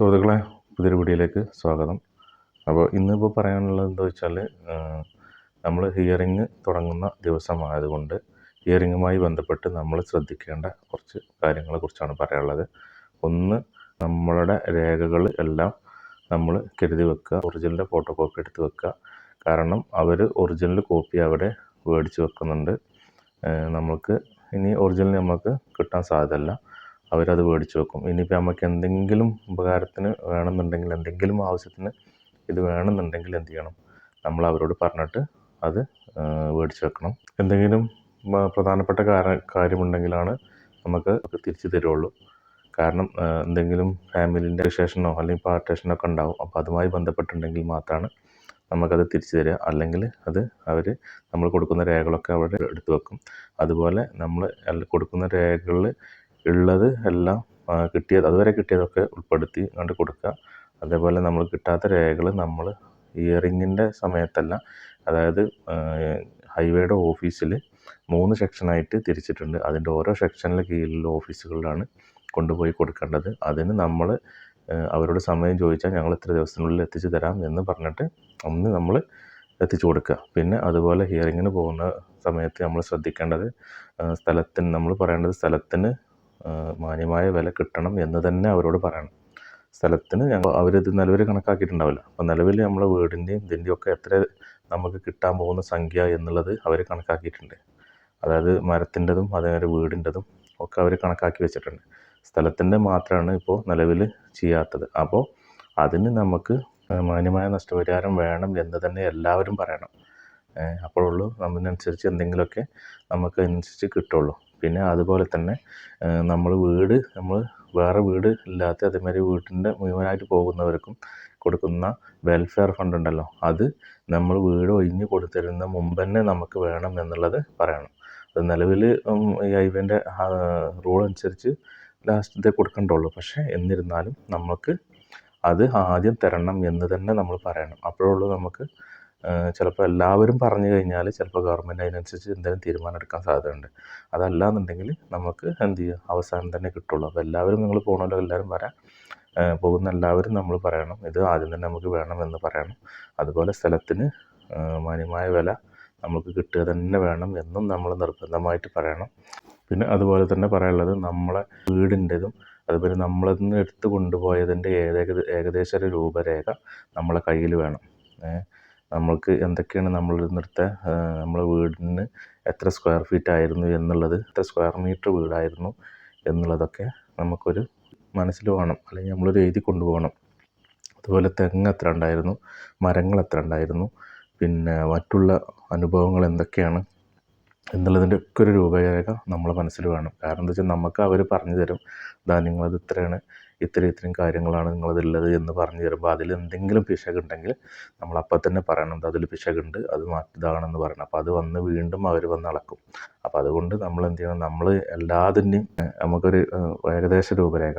സുഹൃത്തുക്കളെ പുതിയൊരു വീഡിയോയിലേക്ക് സ്വാഗതം. അപ്പോൾ ഇന്നിപ്പോൾ പറയാനുള്ളത് എന്താ വെച്ചാൽ നമ്മൾ ഹിയറിങ് തുടങ്ങുന്ന ദിവസമായതുകൊണ്ട് ഹിയറിങ്ങുമായി ബന്ധപ്പെട്ട് നമ്മൾ ശ്രദ്ധിക്കേണ്ട കുറച്ച് കാര്യങ്ങളെക്കുറിച്ചാണ് പറയാനുള്ളത്. ഒന്ന് നമ്മളുടെ രേഖകൾ എല്ലാം നമ്മൾ കരുതി വെക്കുക ഒറിജിനലിന്റെ ഫോട്ടോ കോപ്പി എടുത്ത് വെക്കുക. കാരണം അവർ ഒറിജിനൽ കോപ്പി അവിടെ മേടിച്ച് വെക്കുന്നുണ്ട്. നമ്മൾക്ക് ഇനി ഒറിജിനൽ നമുക്ക് കിട്ടാൻ സാധ്യതയില്ല. അവരത് മേടിച്ച് വെക്കും. ഇനിയിപ്പോൾ നമുക്ക് എന്തെങ്കിലും ഉപകാരത്തിന് വേണമെന്നുണ്ടെങ്കിൽ എന്തെങ്കിലും ആവശ്യത്തിന് ഇത് വേണമെന്നുണ്ടെങ്കിൽ എന്ത് ചെയ്യണം? നമ്മൾ അവരോട് പറഞ്ഞിട്ട് അത് മേടിച്ച് വെക്കണം. എന്തെങ്കിലും പ്രധാനപ്പെട്ട കാര- കാര്യമുണ്ടെങ്കിലാണ് നമുക്ക് തിരിച്ച് തരുള്ളൂ. കാരണം എന്തെങ്കിലും ഫാമിലിന്റെ വിശേഷനോ അല്ലെങ്കിൽ പാർട്ടേഷനോ ഒക്കെ ഉണ്ടാവും. അപ്പോൾ അതുമായി ബന്ധപ്പെട്ടുണ്ടെങ്കിൽ മാത്രമാണ് നമുക്കത് തിരിച്ചു തരിക. അല്ലെങ്കിൽ അത് അവർ നമ്മൾ കൊടുക്കുന്ന രേഖകളൊക്കെ അവിടെ എടുത്തു വെക്കും. അതുപോലെ നമ്മൾ കൊടുക്കുന്ന രേഖകളിൽ ഉള്ളത് എല്ലാം കിട്ടിയത് അതുവരെ കിട്ടിയതൊക്കെ ഉൾപ്പെടുത്തി കൊണ്ട് കൊടുക്കുക. അതേപോലെ നമ്മൾ കിട്ടാത്ത രേഖകൾ നമ്മൾ ഹിയറിങ്ങിന്റെ സമയത്തല്ല അതായത് ഹൈവേയുടെ ഓഫീസിൽ മൂന്ന് സെക്ഷനായിട്ട് തിരിച്ചിട്ടുണ്ട്. അതിന്റെ ഓരോ സെക്ഷനിലെ കീഴിലുള്ള ഓഫീസുകളിലാണ് കൊണ്ടുപോയി കൊടുക്കേണ്ടത്. അതിന് നമ്മൾ അവരോട് സമയം ചോദിച്ചാൽ ഞങ്ങൾ ഇത്ര ദിവസത്തിനുള്ളിൽ എത്തിച്ചു തരാം എന്ന് പറഞ്ഞിട്ട് ഒന്ന് നമ്മൾ എത്തിച്ചു കൊടുക്കുക. പിന്നെ അതുപോലെ ഹിയറിങ്ങിന് പോകുന്ന സമയത്ത് നമ്മൾ ശ്രദ്ധിക്കേണ്ടത് സ്ഥലത്തിന് നമ്മൾ പറയേണ്ടത് സ്ഥലത്തിന് മാന്യമായ വില കിട്ടണം എന്ന് തന്നെ അവരോട് പറയണം. സ്ഥലത്തിന് ഞങ്ങൾ അവരിത് നിലവിൽ കണക്കാക്കിയിട്ടുണ്ടാവില്ല. അപ്പോൾ നിലവിൽ നമ്മളെ വീടിന്റെയും ഇതിന്റെയും ഒക്കെ എത്ര നമുക്ക് കിട്ടാൻ പോകുന്ന സംഖ്യ എന്നുള്ളത് അവർ കണക്കാക്കിയിട്ടുണ്ട്. അതായത് മരത്തിന്റെതും അതേപോലെ വീടിന്റെതും ഒക്കെ അവർ കണക്കാക്കി വെച്ചിട്ടുണ്ട്. സ്ഥലത്തിന്റെ മാത്രമാണ് ഇപ്പോൾ നിലവിൽ ചെയ്യാത്തത്. അപ്പോൾ അതിന് നമുക്ക് മാന്യമായ നഷ്ടപരിഹാരം വേണം എന്ന് തന്നെ എല്ലാവരും പറയണം. അപ്പോഴുള്ളൂ. അതിനനുസരിച്ച് എന്തെങ്കിലുമൊക്കെ നമുക്ക് അതിനനുസരിച്ച് കിട്ടുകയുള്ളൂ പിന്നെ അതുപോലെ തന്നെ നമ്മൾ വീട് നമ്മൾ വേറെ വീട് ഇല്ലാത്ത അതേമാതിരി വീട്ടിന്റെ മുഴുവനായിട്ട് പോകുന്നവർക്കും കൊടുക്കുന്ന വെൽഫെയർ ഫണ്ട് ഉണ്ടല്ലോ അത് നമ്മൾ വീട് ഒഴിഞ്ഞ് കൊടുത്തിരുന്ന മുമ്പ് തന്നെ നമുക്ക് വേണം എന്നുള്ളത് പറയണം. അത് നിലവിൽ ഈ ഹൈവേന്റെ റൂൾ അനുസരിച്ച് ലാസ്റ്റത്തെ കൊടുക്കണ്ടുള്ളൂ പക്ഷേ എന്നിരുന്നാലും നമുക്ക് അത് ആദ്യം തരണം എന്ന് തന്നെ നമ്മൾ പറയണം. അപ്പോഴുള്ളൂ നമുക്ക് ചിലപ്പോൾ എല്ലാവരും പറഞ്ഞു കഴിഞ്ഞാൽ ചിലപ്പോൾ ഗവൺമെന്റ് അതിനനുസരിച്ച് എന്തെങ്കിലും തീരുമാനം എടുക്കാൻ സാധ്യതയുണ്ട്. അതല്ല എന്നുണ്ടെങ്കിൽ നമുക്ക് എന്ത് ചെയ്യുക അവസാനം തന്നെ കിട്ടുള്ളൂ. അപ്പോൾ എല്ലാവരും നിങ്ങൾ പോകണമല്ലോ എല്ലാവരും വരാം. പോകുന്ന എല്ലാവരും നമ്മൾ പറയണം. ഇത് ആദ്യം തന്നെ നമുക്ക് വേണമെന്ന് പറയണം. അതുപോലെ സ്ഥലത്തിന് മാന്യമായ വില നമുക്ക് കിട്ടുക തന്നെ വേണം എന്നും നമ്മൾ നിർബന്ധമായിട്ട് പറയണം. പിന്നെ അതുപോലെ തന്നെ പറയാനുള്ളത് നമ്മളെ വീടിന്റെതും അതുപോലെ നമ്മളിൽ നിന്ന് എടുത്ത് കൊണ്ടുപോയതിന്റെ ഏകദേശ ഏകദേശ ഒരു രൂപരേഖ നമ്മളെ കയ്യിൽ വേണം. നമ്മൾക്ക് എന്തൊക്കെയാണ് നമ്മൾ ഇന്നത്തെ നമ്മളെ വീടിന് എത്ര സ്ക്വയർ ഫീറ്റ് ആയിരുന്നു എന്നുള്ളത് എത്ര സ്ക്വയർ മീറ്റർ വീടായിരുന്നു എന്നുള്ളതൊക്കെ നമുക്കൊരു മനസ്സിൽ വേണം അല്ലെങ്കിൽ നമ്മളൊരു എഴുതി കൊണ്ടുപോകണം. അതുപോലെ തെങ്ങ് എത്ര ഉണ്ടായിരുന്നു മരങ്ങൾ എത്ര ഉണ്ടായിരുന്നു പിന്നെ മറ്റുള്ള അനുഭവങ്ങൾ എന്തൊക്കെയാണ് എന്നുള്ളതിന്റെ ഒക്കെ ഒരു രൂപരേഖ നമ്മളെ മനസ്സിൽ വേണം. കാരണം എന്താ വെച്ചാൽ നമുക്ക് അവർ പറഞ്ഞു തരും ഇതാ നിങ്ങളത് ഇത്രയാണ് ഇത്ര ഇത്രയും കാര്യങ്ങളാണ് നിങ്ങളതുള്ളത് എന്ന് പറഞ്ഞു തരുമ്പോൾ അതിൽ എന്തെങ്കിലും പിശകുണ്ടെങ്കിൽ നമ്മൾ അപ്പം തന്നെ പറയണം "ദാ അതിൽ പിശകുണ്ട് അത് മാറ്റിയതാണെന്ന് പറയണം. അപ്പോൾ അത് വന്ന് വീണ്ടും അവർ വന്ന് അളക്കും. അപ്പോൾ അതുകൊണ്ട് നമ്മൾ എന്ത് ചെയ്യണം? നമ്മൾ എല്ലാതിന്റെയും നമുക്കൊരു ഏകദേശ രൂപരേഖ.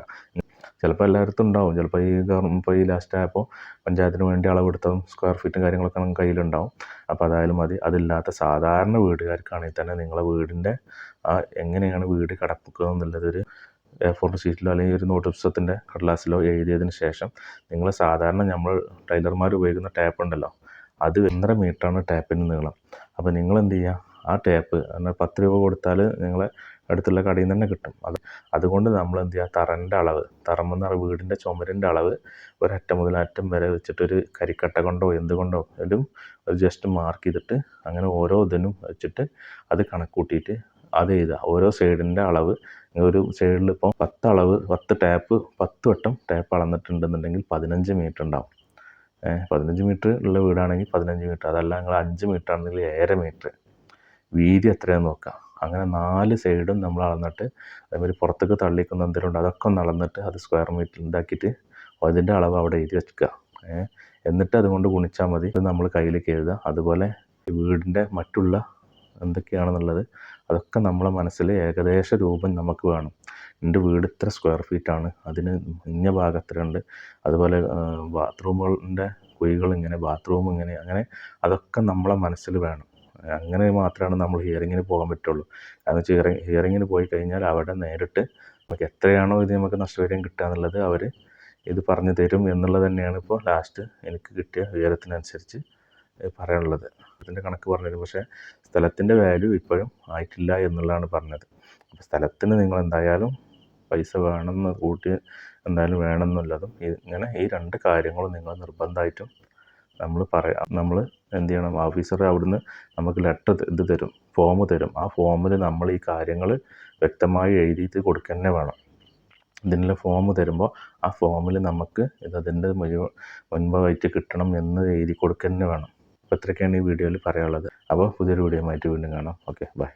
ചിലപ്പോൾ എല്ലായിടത്തും ഉണ്ടാവും. ചിലപ്പോൾ ഈ ഇപ്പോൾ ഈ ലാസ്റ്റ് ആയപ്പോൾ പഞ്ചായത്തിന് വേണ്ടി അളവെടുത്തതും സ്ക്വയർ ഫീറ്റും കാര്യങ്ങളൊക്കെ നമുക്ക് കയ്യിലുണ്ടാവും. അപ്പോൾ അതായാലും മതി. അതില്ലാത്ത സാധാരണ വീടുകാർക്കാണെങ്കിൽ തന്നെ നിങ്ങളെ വീടിന്റെ ആ എങ്ങനെയാണ് വീട് കിടപ്പിക്കുക എന്നുള്ളതൊരു എ ഫോർ ഷീറ്റിലോ അല്ലെങ്കിൽ ഒരു നോട്ട് പുസ്തകത്തിന്റെ കടലാസിലോ എഴുതിയതിന് ശേഷം നിങ്ങൾ സാധാരണ നമ്മൾ ടൈലർമാർ ഉപയോഗിക്കുന്ന ടാപ്പ് ഉണ്ടല്ലോ അത് ഒന്നര മീറ്ററാണ് ടാപ്പിന് നീളം? അപ്പോൾ നിങ്ങൾ എന്ത് ചെയ്യുക ആ ടാപ്പ് എന്നാൽ പത്ത് രൂപ കൊടുത്താൽ നിങ്ങളെ അടുത്തുള്ള കടയിൽ നിന്ന് തന്നെ കിട്ടും. അത് അതുകൊണ്ട് നമ്മൾ എന്ത് ചെയ്യുക തറന്റെ അളവ് തറമെന്ന് പറയുക വീടിന്റെ ചുമരിന്റെ അളവ് ഒരറ്റം മുതൽ അറ്റം വരെ വെച്ചിട്ടൊരു കരിക്കട്ട കൊണ്ടോ എന്ത് കൊണ്ടോ ഒരു ജസ്റ്റ് മാർക്ക് ചെയ്തിട്ട് അങ്ങനെ ഓരോ ഇതിനും വെച്ചിട്ട് അത് കണക്ക് കൂട്ടിയിട്ട് അത് എഴുതുക ഓരോ സൈഡിന്റെ അളവ് ഒരു സൈഡിൽ ഇപ്പോൾ പത്ത് അളവ് പത്ത് ടാപ്പ് പത്ത് വട്ടം ടാപ്പ് അളന്നിട്ടുണ്ടെന്നുണ്ടെങ്കിൽ പതിനഞ്ച് മീറ്റർ ഉണ്ടാവും. പതിനഞ്ച് മീറ്റർ ഉള്ള വീടാണെങ്കിൽ പതിനഞ്ച് മീറ്റർ. അതല്ല നിങ്ങൾ അഞ്ച് മീറ്റർ ആണെങ്കിൽ ഏഴര മീറ്റർ. വീതി എത്രയാണെന്ന് നോക്കാം. അങ്ങനെ നാല് സൈഡും നമ്മൾ അളന്നിട്ട് അതേമാതിരി പുറത്തേക്ക് തള്ളിക്കുന്ന എന്തെങ്കിലും ഉണ്ട് അതൊക്കെ ഒന്ന് അളന്നിട്ട് അത് സ്ക്വയർ മീറ്റർ ഉണ്ടാക്കിയിട്ട് അതിന്റെ അളവ് അവിടെ എഴുതി വെക്കുക. എന്നിട്ട് അതുകൊണ്ട് ഗുണിച്ചാൽ മതി. നമ്മൾ കയ്യിലേക്ക് എഴുതുക. അതുപോലെ വീടിന്റെ മറ്റുള്ള എന്തൊക്കെയാണെന്നുള്ളത് അതൊക്കെ നമ്മളെ മനസ്സിൽ ഏകദേശ രൂപം നമുക്ക് വേണം. എന്റെ വീട് ഇത്ര സ്ക്വയർ ഫീറ്റാണ് അതിന് ഇന്ന ഭാഗം എത്രയുണ്ട് അതുപോലെ ബാത്റൂമുകളുടെ കുഴികൾ ഇങ്ങനെ ബാത്റൂം ഇങ്ങനെ അങ്ങനെ അതൊക്കെ നമ്മളെ മനസ്സിൽ വേണം. അങ്ങനെ മാത്രമാണ് നമ്മൾ ഹിയറിങ്ങിന് പോകാൻ പറ്റുള്ളൂ. കാരണം വെച്ചാൽ ഹിയറിങ് ഹിയറിങ്ങിന് പോയി കഴിഞ്ഞാൽ അവിടെ നേരിട്ട് നമുക്ക് എത്രയാണോ ഇത് നമുക്ക് നഷ്ടപരിഹാരം കിട്ടുക എന്നുള്ളത് അവർ ഇത് പറഞ്ഞു തരും എന്നുള്ളത് തന്നെയാണ് ഇപ്പോൾ ലാസ്റ്റ് എനിക്ക് കിട്ടിയ വിവരത്തിനനുസരിച്ച് പറയാനുള്ളത്. അതിന്റെ കണക്ക് പറഞ്ഞത് പക്ഷേ സ്ഥലത്തിന്റെ വാല്യൂ ഇപ്പോഴും ആയിട്ടില്ല എന്നുള്ളതാണ് പറഞ്ഞത്. അപ്പോൾ സ്ഥലത്തിന് നിങ്ങൾ എന്തായാലും പൈസ വേണമെന്ന് കൂട്ടി എന്തായാലും വേണമെന്നുള്ളതും ഇങ്ങനെ ഈ രണ്ട് കാര്യങ്ങളും നിങ്ങൾ നിർബന്ധമായിട്ടും നമ്മൾ പറയാം നമ്മൾ എന്ത് ചെയ്യണം? ഓഫീസർ അവിടുന്ന് നമുക്ക് ലെറ്റർ ഇത് തരും ഫോം തരും. ആ ഫോമിൽ നമ്മൾ ഈ കാര്യങ്ങൾ വ്യക്തമായി എഴുതിയിട്ട് കൊടുക്കുക തന്നെ വേണം. ഇതിനുള്ള ഫോം തരുമ്പോൾ ആ ഫോമിൽ നമുക്ക് ഇത് അതിന്റെ മുഴുവൻ മുൻപായിട്ട് കിട്ടണം എന്ന് എഴുതി കൊടുക്കുക തന്നെ വേണം. അപ്പോൾ ഇത്രയൊക്കെയാണ് ഈ വീഡിയോയിൽ പറയാനുള്ളത്. അപ്പോൾ പുതിയൊരു വീഡിയോ ആയിട്ട് വീണ്ടും കാണാം. Okay bye.